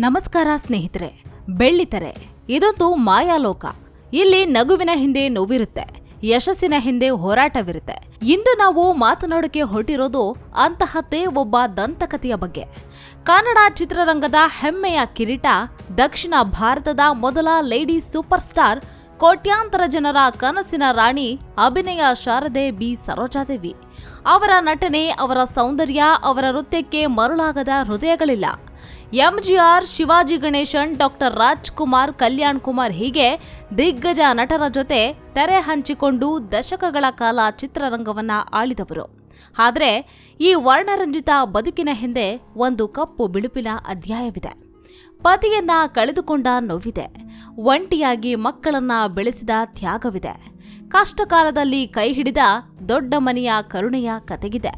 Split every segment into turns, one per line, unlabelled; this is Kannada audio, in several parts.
ನಮಸ್ಕಾರ ಸ್ನೇಹಿತರೆ ಬೆಳ್ಳಿತೆರೆ ಇದೊಂದು ಮಾಯಾಲೋಕ. ಇಲ್ಲಿ ನಗುವಿನ ಹಿಂದೆ ನೋವಿರುತ್ತೆ, ಯಶಸ್ಸಿನ ಹಿಂದೆ ಹೋರಾಟವಿರುತ್ತೆ. ಇಂದು ನಾವು ಮಾತನಾಡೋಕೆ ಹೊರಟಿರೋದು ಅಂತಹದ್ದೇ ಒಬ್ಬ ದಂತಕಥೆಯ ಬಗ್ಗೆ. ಕನ್ನಡ ಚಿತ್ರರಂಗದ ಹೆಮ್ಮೆಯ ಕಿರೀಟ, ದಕ್ಷಿಣ ಭಾರತದ ಮೊದಲ ಲೇಡಿ ಸೂಪರ್ ಸ್ಟಾರ್ ಕೋಟ್ಯಾಂತರ ಜನರ ಕನಸಿನ ರಾಣಿ ಅಭಿನಯ ಶಾರದೆ ಬಿ. ಸರೋಜಾದೇವಿ ಅವರ ನಟನೆ, ಅವರ ಸೌಂದರ್ಯ, ಅವರ ನೃತ್ಯಕ್ಕೆ ಮರುಳಾಗದ ಹೃದಯಗಳಿಲ್ಲ. ಎಂಜಿಆರ್ ಶಿವಾಜಿ ಗಣೇಶನ್ ಡಾಕ್ಟರ್ ರಾಜ್ಕುಮಾರ್ ಕಲ್ಯಾಣ್ ಕುಮಾರ್ ಹೀಗೆ ದಿಗ್ಗಜ ನಟರ ಜೊತೆ ತೆರೆ ಹಂಚಿಕೊಂಡು ದಶಕಗಳ ಕಾಲ ಚಿತ್ರರಂಗವನ್ನ ಆಳಿದವರು. ಆದರೆ ಈ ವರ್ಣರಂಜಿತ ಬದುಕಿನ ಹಿಂದೆ ಒಂದು ಕಪ್ಪು ಬಿಳುಪಿನ ಅಧ್ಯಾಯವಿದೆ. ಪತಿಯನ್ನ ಕಳೆದುಕೊಂಡ ನೋವಿದೆ. ಒಂಟಿಯಾಗಿ ಮಕ್ಕಳನ್ನ ಬೆಳೆಸಿದ ತ್ಯಾಗವಿದೆ. ಕಷ್ಟಕಾಲದಲ್ಲಿ ಕೈ ಹಿಡಿದ ದೊಡ್ಡ ಮನೆಯ ಕರುಣೆಯ ಕತೆಗಿದೆ.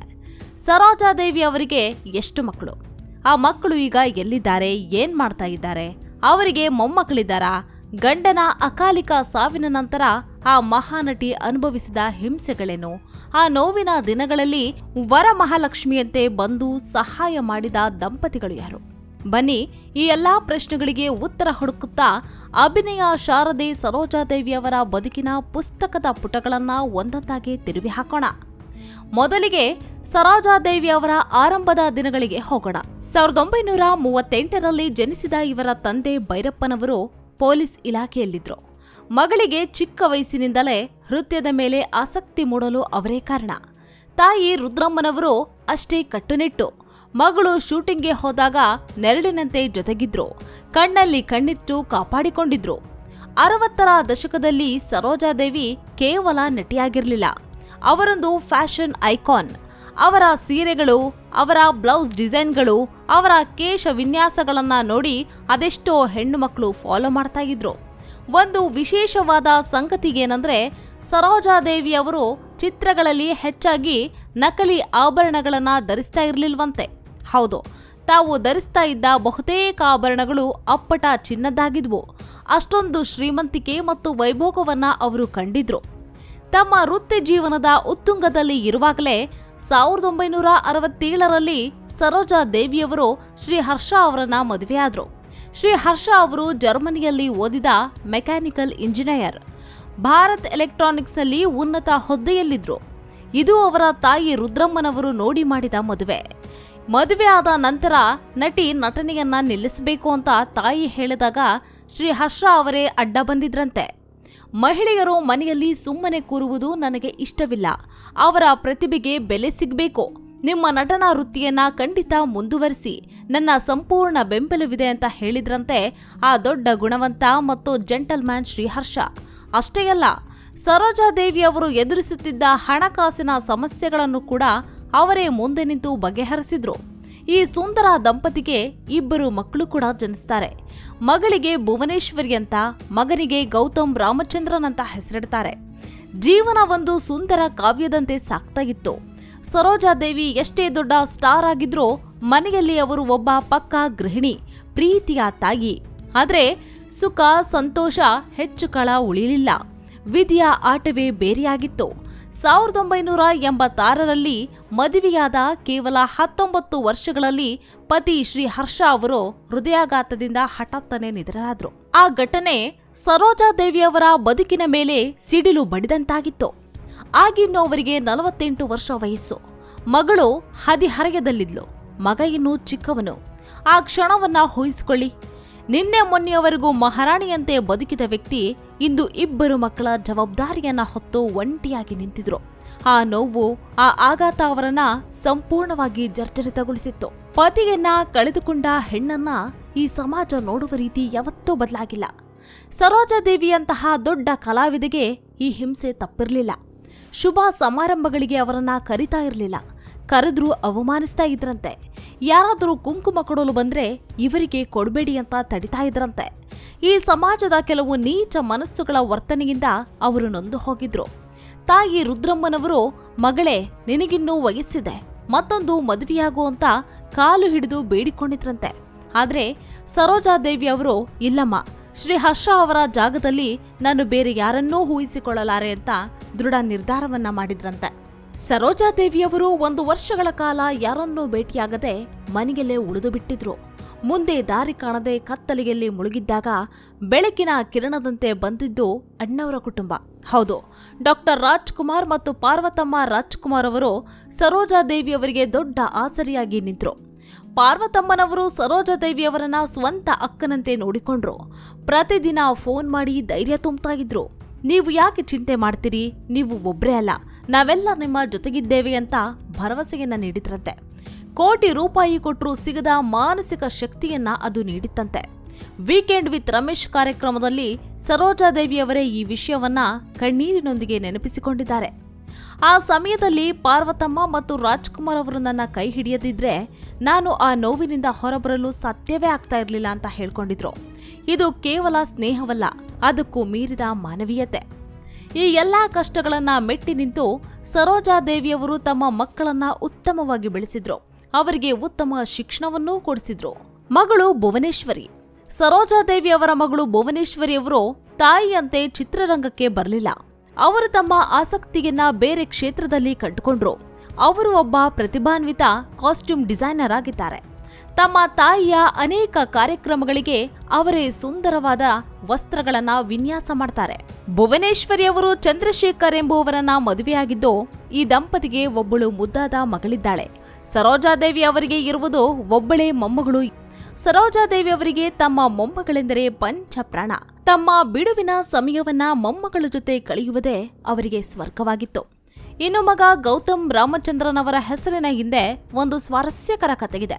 ಸರೋಜಾದೇವಿ ಅವರಿಗೆ ಎಷ್ಟು ಮಕ್ಕಳು? ಆ ಮಕ್ಕಳು ಈಗ ಎಲ್ಲಿದ್ದಾರೆ, ಏನ್ ಮಾಡ್ತಾ ಇದ್ದಾರೆ? ಅವರಿಗೆ ಮೊಮ್ಮಕ್ಕಳಿದ್ದಾರಾ? ಗಂಡನ ಅಕಾಲಿಕ ಸಾವಿನ ನಂತರ ಆ ಮಹಾನಟಿ ಅನುಭವಿಸಿದ ಹಿಂಸೆಗಳೇನು? ಆ ನೋವಿನ ದಿನಗಳಲ್ಲಿ ವರಮಹಾಲಕ್ಷ್ಮಿಯಂತೆ ಬಂದು ಸಹಾಯ ಮಾಡಿದ ದಂಪತಿಗಳು ಯಾರು? ಬನ್ನಿ, ಈ ಎಲ್ಲಾ ಪ್ರಶ್ನೆಗಳಿಗೆ ಉತ್ತರ ಹುಡುಕುತ್ತಾ ಅಭಿನಯ ಶಾರದೆ ಸರೋಜಾದೇವಿಯವರ ಬದುಕಿನ ಪುಸ್ತಕದ ಪುಟಗಳನ್ನ ಒಂದೊಂದಾಗಿ ತಿರುವಿ ಹಾಕೋಣ. ಮೊದಲಿಗೆ ಸರೋಜಾದೇವಿ ಅವರ ಆರಂಭದ ದಿನಗಳಿಗೆ ಹೋಗೋಣ. ಸಾವಿರದ ಒಂಬೈನೂರ ಮೂವತ್ತೆಂಟರಲ್ಲಿ ಜನಿಸಿದ ಇವರ ತಂದೆ ಭೈರಪ್ಪನವರು ಪೊಲೀಸ್ ಇಲಾಖೆಯಲ್ಲಿದ್ದರು. ಮಗಳಿಗೆ ಚಿಕ್ಕ ವಯಸ್ಸಿನಿಂದಲೇ ನೃತ್ಯದ ಮೇಲೆ ಆಸಕ್ತಿ ಮೂಡಲು ಅವರೇ ಕಾರಣ. ತಾಯಿ ರುದ್ರಮ್ಮನವರು ಅಷ್ಟೇ ಕಟ್ಟುನಿಟ್ಟು. ಮಗಳು ಶೂಟಿಂಗ್ಗೆ ಹೋದಾಗ ನೆರಳಿನಂತೆ ಜೊತೆಗಿದ್ರು. ಕಣ್ಣಲ್ಲಿ ಕಣ್ಣಿಟ್ಟು ಕಾಪಾಡಿಕೊಂಡಿದ್ರು. ಅರವತ್ತರ ದಶಕದಲ್ಲಿ ಸರೋಜಾದೇವಿ ಕೇವಲ ನಟಿಯಾಗಿರಲಿಲ್ಲ. ಅವರೊಂದು ಫ್ಯಾಷನ್ ಐಕಾನ್. ಅವರ ಸೀರೆಗಳು, ಅವರ ಬ್ಲೌಸ್ ಡಿಸೈನ್ಗಳು, ಅವರ ಕೇಶ ವಿನ್ಯಾಸಗಳನ್ನು ನೋಡಿ ಅದೆಷ್ಟೋ ಹೆಣ್ಣು ಮಕ್ಕಳು ಫಾಲೋ ಮಾಡ್ತಾ ಇದ್ರು. ಒಂದು ವಿಶೇಷವಾದ ಸಂಗತಿ ಏನಂದ್ರೆ ಸರೋಜಾದೇವಿ ಅವರು ಚಿತ್ರಗಳಲ್ಲಿ ಹೆಚ್ಚಾಗಿ ನಕಲಿ ಆಭರಣಗಳನ್ನು ಧರಿಸ್ತಾ ಇರಲಿಲ್ವಂತೆ. ಹೌದು, ತಾವು ಧರಿಸ್ತಾ ಇದ್ದ ಬಹುತೇಕ ಆಭರಣಗಳು ಅಪ್ಪಟ ಚಿನ್ನದ್ದಾಗಿದ್ವು. ಅಷ್ಟೊಂದು ಶ್ರೀಮಂತಿಕೆ ಮತ್ತು ವೈಭೋಗವನ್ನು ಅವರು ಕಂಡಿದ್ರು. ತಮ್ಮ ವೃತ್ತಿ ಜೀವನದ ಉತ್ತುಂಗದಲ್ಲಿ ಇರುವಾಗಲೇ ಸಾವಿರದ ಒಂಬೈನೂರ ಅರವತ್ತೇಳರಲ್ಲಿ ಸರೋಜಾ ದೇವಿಯವರು ಶ್ರೀ ಹರ್ಷ ಅವರನ್ನ ಮದುವೆಯಾದರು. ಶ್ರೀ ಹರ್ಷ ಅವರು ಜರ್ಮನಿಯಲ್ಲಿ ಓದಿದ ಮೆಕ್ಯಾನಿಕಲ್ ಇಂಜಿನಿಯರ್. ಭಾರತ್ ಎಲೆಕ್ಟ್ರಾನಿಕ್ಸ್ನಲ್ಲಿ ಉನ್ನತ ಹುದ್ದೆಯಲ್ಲಿದ್ದರು ಇದು ಅವರ ತಾಯಿ ರುದ್ರಮ್ಮನವರು ನೋಡಿ ಮಾಡಿದ ಮದುವೆ. ಮದುವೆ ಆದ ನಂತರ ನಟಿ ನಟನೆಯನ್ನ ನಿಲ್ಲಿಸಬೇಕು ಅಂತ ತಾಯಿ ಹೇಳಿದಾಗ ಶ್ರೀ ಹರ್ಷ ಅವರೇ ಅಡ್ಡ ಬಂದಿದ್ರಂತೆ. ಮಹಿಳೆಯರು ಮನೆಯಲ್ಲಿ ಸುಮ್ಮನೆ ಕೂರುವುದು ನನಗೆ ಇಷ್ಟವಿಲ್ಲ. ಅವರ ಪ್ರತಿಭೆಗೆ ಬೆಲೆ ಸಿಗಬೇಕು. ನಿಮ್ಮ ನಟನಾ ವೃತ್ತಿಯನ್ನ ಖಂಡಿತ ಮುಂದುವರಿಸಿ. ನನ್ನ ಸಂಪೂರ್ಣ ಬೆಂಬಲವಿದೆ ಅಂತ ಹೇಳಿದ್ರಂತೆ ಆ ದೊಡ್ಡ ಗುಣವಂತ ಮತ್ತು ಜೆಂಟಲ್ಮ್ಯಾನ್ ಶ್ರೀಹರ್ಷ. ಅಷ್ಟೇ ಅಲ್ಲ ಸರೋಜಾದೇವಿ ಅವರು ಎದುರಿಸುತ್ತಿದ್ದ ಹಣಕಾಸಿನ ಸಮಸ್ಯೆಗಳನ್ನು ಕೂಡ ಅವರೇ ಮುಂದೆ ನಿಂತು ಬಗೆಹರಿಸಿದ್ರು. ಈ ಸುಂದರ ದಂಪತಿಗೆ ಇಬ್ಬರು ಮಕ್ಕಳು ಕೂಡ ಜನಿಸ್ತಾರೆ. ಮಗಳಿಗೆ ಭುವನೇಶ್ವರಿ ಅಂತ ಮಗನಿಗೆ ಗೌತಮ್ ರಾಮಚಂದ್ರನ್ ಅಂತ ಹೆಸರಿಡ್ತಾರೆ. ಜೀವನ ಒಂದು ಸುಂದರ ಕಾವ್ಯದಂತೆ ಸಾಕ್ತಾಗಿತ್ತು ಸರೋಜಾದೇವಿ ಎಷ್ಟೇ ದೊಡ್ಡ ಸ್ಟಾರ್ ಆಗಿದ್ರೂ ಮನೆಯಲ್ಲಿ ಅವರು ಒಬ್ಬ ಪಕ್ಕಾ ಗೃಹಿಣಿ, ಪ್ರೀತಿಯ ತಾಯಿ. ಆದರೆ ಸುಖ, ಸಂತೋಷ ಹೆಚ್ಚು ಕಾಲ ಉಳಿಲಿಲ್ಲ. ವಿಧಿಯ ಆಟವೇ ಬೇರೆಯಾಗಿತ್ತು. ಸಾವಿರದ ಒಂಬೈನೂರ ಎಂಬತ್ತಾರರಲ್ಲಿ ಮದುವೆಯಾದ ಕೇವಲ ಹತ್ತೊಂಬತ್ತು ವರ್ಷಗಳಲ್ಲಿ ಪತಿ ಶ್ರೀ ಹರ್ಷ ಅವರು ಹೃದಯಾಘಾತದಿಂದ ಹಠಾತ್ತನೆ ನಿಧನರಾದರು. ಆ ಘಟನೆ ಸರೋಜಾ ದೇವಿಯವರ ಬದುಕಿನ ಮೇಲೆ ಸಿಡಿಲು ಬಡಿದಂತಾಗಿತ್ತು. ಆಗಿನ್ನು ಅವರಿಗೆ ನಲವತ್ತೆಂಟು ವರ್ಷ ವಯಸ್ಸು. ಮಗಳು ಹದಿಹರೆಯದಲ್ಲಿದ್ಲು. ಮಗ ಇನ್ನೂ ಚಿಕ್ಕವನು. ಆ ಕ್ಷಣವನ್ನ ಊಹಿಸಿಕೊಳ್ಳಿ. ನಿನ್ನೆ ಮೊನ್ನೆಯವರೆಗೂ ಮಹಾರಾಣಿಯಂತೆ ಬದುಕಿದ ವ್ಯಕ್ತಿ ಇಂದು ಇಬ್ಬರು ಮಕ್ಕಳ ಜವಾಬ್ದಾರಿಯನ್ನ ಹೊತ್ತು ಒಂಟಿಯಾಗಿ ನಿಂತಿದ್ರು. ಆ ನೋವು, ಆ ಆಘಾತ ಅವರನ್ನ ಸಂಪೂರ್ಣವಾಗಿ ಜರ್ಜರಿತಗೊಳಿಸಿತ್ತು. ಪತಿಯನ್ನ ಕಳೆದುಕೊಂಡ ಹೆಣ್ಣನ್ನ ಈ ಸಮಾಜ ನೋಡುವ ರೀತಿ ಯಾವತ್ತೂ ಬದಲಾಗಿಲ್ಲ. ಸರೋಜಾದೇವಿಯಂತಹ ದೊಡ್ಡ ಕಲಾವಿದೆಗೆ ಈ ಹಿಂಸೆ ತಪ್ಪಿರಲಿಲ್ಲ. ಶುಭ ಸಮಾರಂಭಗಳಿಗೆ ಅವರನ್ನ ಕರಿತಾ ಇರಲಿಲ್ಲ. ಕರೆದ್ರೂ ಅವಮಾನಿಸ್ತಾ ಇದ್ರಂತೆ. ಯಾರಾದರೂ ಕುಂಕುಮ ಕೊಡಲು ಬಂದ್ರೆ ಇವರಿಗೆ ಕೊಡಬೇಡಿ ಅಂತ ತಡಿತಾ ಇದ್ರಂತೆ. ಈ ಸಮಾಜದ ಕೆಲವು ನೀಚ ಮನಸ್ಸುಗಳ ವರ್ತನೆಯಿಂದ ಅವರು ನೊಂದು ಹೋಗಿದ್ರು. ತಾಯಿ ರುದ್ರಮ್ಮನವರು, ಮಗಳೇ, ನಿನಗಿನ್ನೂ ವಯಸ್ಸಿದೆ. ಮತ್ತೊಂದು ಮದುವೆಯಾಗುವಂತ ಕಾಲು ಹಿಡಿದು ಬೇಡಿಕೊಂಡಿದ್ರಂತೆ. ಆದರೆ ಸರೋಜಾದೇವಿ ಅವರು, ಇಲ್ಲಮ್ಮ, ಶ್ರೀ ಹರ್ಷ ಅವರ ಜಾಗದಲ್ಲಿ ನಾನು ಬೇರೆ ಯಾರನ್ನೂ ಊಹಿಸಿಕೊಳ್ಳಲಾರೆ ಅಂತ ದೃಢ ನಿರ್ಧಾರವನ್ನ ಮಾಡಿದ್ರಂತೆ. ಸರೋಜಾದೇವಿಯವರು ಒಂದು ವರ್ಷಗಳ ಕಾಲ ಯಾರನ್ನೂ ಭೇಟಿಯಾಗದೆ ಮನೆಯಲ್ಲೇ ಉಳಿದು ಬಿಟ್ಟಿದ್ರು. ಮುಂದೆ ದಾರಿ ಕಾಣದೆ ಕತ್ತಲಿಗೆಯಲ್ಲಿ ಮುಳುಗಿದ್ದಾಗ ಬೆಳಕಿನ ಕಿರಣದಂತೆ ಬಂದಿದ್ದು ಅಣ್ಣವರ ಕುಟುಂಬ. ಹೌದು, ಡಾಕ್ಟರ್ ರಾಜ್ಕುಮಾರ್ ಮತ್ತು ಪಾರ್ವತಮ್ಮ ರಾಜ್ಕುಮಾರ್ ಅವರು ಸರೋಜಾದೇವಿಯವರಿಗೆ ದೊಡ್ಡ ಆಸರಿಯಾಗಿ ನಿಂತರು. ಪಾರ್ವತಮ್ಮನವರು ಸರೋಜಾದೇವಿಯವರನ್ನ ಸ್ವಂತ ಅಕ್ಕನಂತೆ ನೋಡಿಕೊಂಡ್ರು. ಪ್ರತಿದಿನ ಫೋನ್ ಮಾಡಿ ಧೈರ್ಯ ತುಂಬ್ತಾ ನೀವು ಯಾಕೆ ಚಿಂತೆ ಮಾಡ್ತೀರಿ? ನೀವು ಒಬ್ಬರೇ ಅಲ್ಲ. ನಾವೆಲ್ಲ ನಿಮ್ಮ ಜೊತೆಗಿದ್ದೇವೆ ಅಂತ ಭರವಸೆಯನ್ನ ನೀಡಿದ್ರಂತೆ. ಕೋಟಿ ರೂಪಾಯಿ ಕೊಟ್ಟರು ಸಿಗದ ಮಾನಸಿಕ ಶಕ್ತಿಯನ್ನ ಅದು ನೀಡಿತ್ತಂತೆ. ವೀಕೆಂಡ್ ವಿತ್ ರಮೇಶ್ ಕಾರ್ಯಕ್ರಮದಲ್ಲಿ ಸರೋಜಾದೇವಿಯವರೇ ಈ ವಿಷಯವನ್ನ ಕಣ್ಣೀರಿನೊಂದಿಗೆ ನೆನಪಿಸಿಕೊಂಡಿದ್ದಾರೆ. ಆ ಸಮಯದಲ್ಲಿ ಪಾರ್ವತಮ್ಮ ಮತ್ತು ರಾಜ್ಕುಮಾರ್ ಅವರು ನನ್ನ ಕೈ ಹಿಡಿಯದಿದ್ರೆ ನಾನು ಆ ನೋವಿನಿಂದ ಹೊರಬರಲು ಸಾಧ್ಯವೇ ಆಗ್ತಾ ಇರಲಿಲ್ಲ ಅಂತ ಹೇಳ್ಕೊಂಡಿದ್ರು. ಇದು ಕೇವಲ ಸ್ನೇಹವಲ್ಲ, ಅದಕ್ಕೂ ಮೀರಿದ ಮಾನವೀಯತೆ. ಈ ಎಲ್ಲ ಕಷ್ಟಗಳನ್ನ ಮೆಟ್ಟಿ ನಿಂತು ಸರೋಜಾದೇವಿಯವರು ತಮ್ಮ ಮಕ್ಕಳನ್ನ ಉತ್ತಮವಾಗಿ ಬೆಳೆಸಿದ್ರು. ಅವರಿಗೆ ಉತ್ತಮ ಶಿಕ್ಷಣವನ್ನೂ ಕೊಡಿಸಿದ್ರು. ಮಗಳು ಭುವನೇಶ್ವರಿ. ಸರೋಜಾದೇವಿ ಅವರ ಮಗಳು ಭುವನೇಶ್ವರಿ ಅವರು ತಾಯಿಯಂತೆ ಚಿತ್ರರಂಗಕ್ಕೆ ಬರಲಿಲ್ಲ. ಅವರು ತಮ್ಮ ಆಸಕ್ತಿಯನ್ನ ಬೇರೆ ಕ್ಷೇತ್ರದಲ್ಲಿ ಕಂಡುಕೊಂಡ್ರು ಅವರು ಒಬ್ಬ ಪ್ರತಿಭಾನ್ವಿತ ಕಾಸ್ಟ್ಯೂಮ್ ಡಿಸೈನರ್ ಆಗಿದ್ದಾರೆ. ತಮ್ಮ ತಾಯಿಯ ಅನೇಕ ಕಾರ್ಯಕ್ರಮಗಳಿಗೆ ಅವರೇ ಸುಂದರವಾದ ವಸ್ತ್ರಗಳನ್ನ ವಿನ್ಯಾಸ ಮಾಡ್ತಾರೆ. ಭುವನೇಶ್ವರಿ ಅವರು ಚಂದ್ರಶೇಖರ್ ಎಂಬುವರನ್ನ ಮದುವೆಯಾಗಿದ್ದು ಈ ದಂಪತಿಗೆ ಒಬ್ಬಳು ಮುದ್ದಾದ ಮಗಳಿದ್ದಾಳೆ. ಸರೋಜಾದೇವಿ ಅವರಿಗೆ ಇರುವುದು ಒಬ್ಬಳೇ ಮೊಮ್ಮಗಳು. ಸರೋಜಾದೇವಿ ಅವರಿಗೆ ತಮ್ಮ ಮೊಮ್ಮಗಳೆಂದರೆ ಪಂಚ ಪ್ರಾಣ ತಮ್ಮ ಬಿಡುವಿನ ಸಮಯವನ್ನ ಮೊಮ್ಮಗಳ ಜೊತೆ ಕಳೆಯುವುದೇ ಅವರಿಗೆ ಸ್ವರ್ಗವಾಗಿತ್ತು. ಇನ್ನು ಮಗ ಗೌತಮ್ ರಾಮಚಂದ್ರನ್ ಅವರ ಹೆಸರಿನ ಹಿಂದೆ ಒಂದು ಸ್ವಾರಸ್ಯಕರ ಕಥೆಗಿದೆ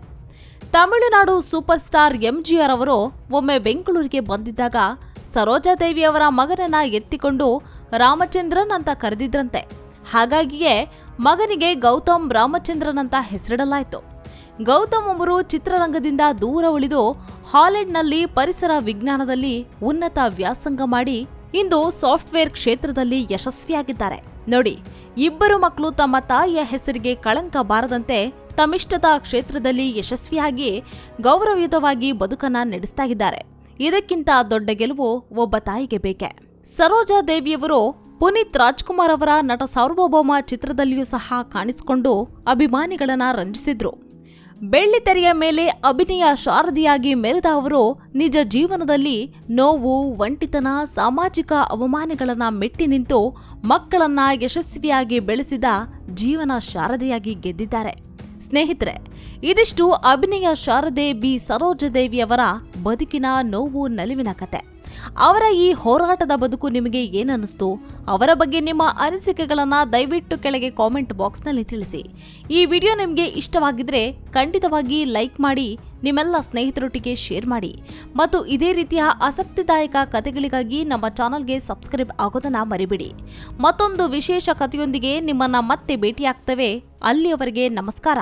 ತಮಿಳುನಾಡು ಸೂಪರ್ ಸ್ಟಾರ್ ಎಂಜಿಆರ್ ಅವರು ಒಮ್ಮೆ ಬೆಂಗಳೂರಿಗೆ ಬಂದಿದ್ದಾಗ ಸರೋಜಾದೇವಿ ಅವರ ಮಗನನ್ನ ಎತ್ತಿಕೊಂಡು ರಾಮಚಂದ್ರನ್ ಅಂತ ಕರೆದಿದ್ರಂತೆ. ಹಾಗಾಗಿಯೇ ಮಗನಿಗೆ ಗೌತಮ್ ರಾಮಚಂದ್ರನ್ ಅಂತ ಹೆಸರಿಡಲಾಯಿತು. ಗೌತಮ್ ಅವರು ಚಿತ್ರರಂಗದಿಂದ ದೂರ ಉಳಿದು ಹಾಲೆಂಡ್ನಲ್ಲಿ ಪರಿಸರ ವಿಜ್ಞಾನದಲ್ಲಿ ಉನ್ನತ ವ್ಯಾಸಂಗ ಮಾಡಿ ಇಂದು ಸಾಫ್ಟ್ವೇರ್ ಕ್ಷೇತ್ರದಲ್ಲಿ ಯಶಸ್ವಿಯಾಗಿದ್ದಾರೆ. ನೋಡಿ, ಇಬ್ಬರು ಮಕ್ಕಳು ತಮ್ಮ ತಾಯಿಯ ಹೆಸರಿಗೆ ಕಳಂಕ ಬಾರದಂತೆ ತಮ್ಮಿಷ್ಟದ ಕ್ಷೇತ್ರದಲ್ಲಿ ಯಶಸ್ವಿಯಾಗಿ ಗೌರವಯುತವಾಗಿ ಬದುಕನ್ನ ನಡೆಸ್ತಾ ಇದ್ದಾರೆ. ಇದಕ್ಕಿಂತ ದೊಡ್ಡ ಗೆಲುವು ಒಬ್ಬ ತಾಯಿಗೆ ಬೇಕೆ? ಸರೋಜಾ ದೇವಿಯವರು ಪುನೀತ್ ರಾಜ್ಕುಮಾರ್ ಅವರ ನಟ ಸಾರ್ವಭೌಮ ಚಿತ್ರದಲ್ಲಿಯೂ ಸಹ ಕಾಣಿಸಿಕೊಂಡು ಅಭಿಮಾನಿಗಳನ್ನ ರಂಜಿಸಿದ್ರು. ಬೆಳ್ಳಿ ತೆರೆಯ ಮೇಲೆ ಅಭಿನಯ ಶಾರದಿಯಾಗಿ ಮೆರೆದ ಅವರು ನಿಜ ಜೀವನದಲ್ಲಿ ನೋವು, ಒಂಟಿತನ, ಸಾಮಾಜಿಕ ಅವಮಾನಗಳನ್ನ ಮೆಟ್ಟಿ ನಿಂತು ಮಕ್ಕಳನ್ನ ಯಶಸ್ವಿಯಾಗಿ ಬೆಳೆಸಿದ ಜೀವನ ಶಾರದಿಯಾಗಿ ಗೆದ್ದಿದ್ದಾರೆ. ಸ್ನೇಹಿತರೆ ಇದಿಷ್ಟು ಅಭಿನಯ ಶಾರದೆ ಬಿ. ಸರೋಜದೇವಿಯವರ ಬದುಕಿನ ನೋವು ನಲಿವಿನ ಕತೆ. ಅವರ ಈ ಹೋರಾಟದ ಬದುಕು ನಿಮಗೆ ಏನನ್ನಿಸ್ತು? ಅವರ ಬಗ್ಗೆ ನಿಮ್ಮ ಅನಿಸಿಕೆಗಳನ್ನು ದಯವಿಟ್ಟು ಕೆಳಗೆ ಕಾಮೆಂಟ್ ಬಾಕ್ಸ್ನಲ್ಲಿ ತಿಳಿಸಿ. ಈ ವಿಡಿಯೋ ನಿಮಗೆ ಇಷ್ಟವಾಗಿದ್ದರೆ ಖಂಡಿತವಾಗಿ ಲೈಕ್ ಮಾಡಿ, ನಿಮ್ಮೆಲ್ಲ ಸ್ನೇಹಿತರೊಟ್ಟಿಗೆ ಶೇರ್ ಮಾಡಿ. ಮತ್ತು ಇದೇ ರೀತಿಯ ಆಸಕ್ತಿದಾಯಕ ಕಥೆಗಳಿಗಾಗಿ ನಮ್ಮ ಚಾನಲ್ಗೆ ಸಬ್ಸ್ಕ್ರೈಬ್ ಆಗೋದನ್ನು ಮರಿಬಿಡಿ. ಮತ್ತೊಂದು ವಿಶೇಷ ಕಥೆಯೊಂದಿಗೆ ನಿಮ್ಮನ್ನು ಮತ್ತೆ ಭೇಟಿಯಾಗ್ತೇವೆ. ಅಲ್ಲಿಯವರೆಗೆ ನಮಸ್ಕಾರ.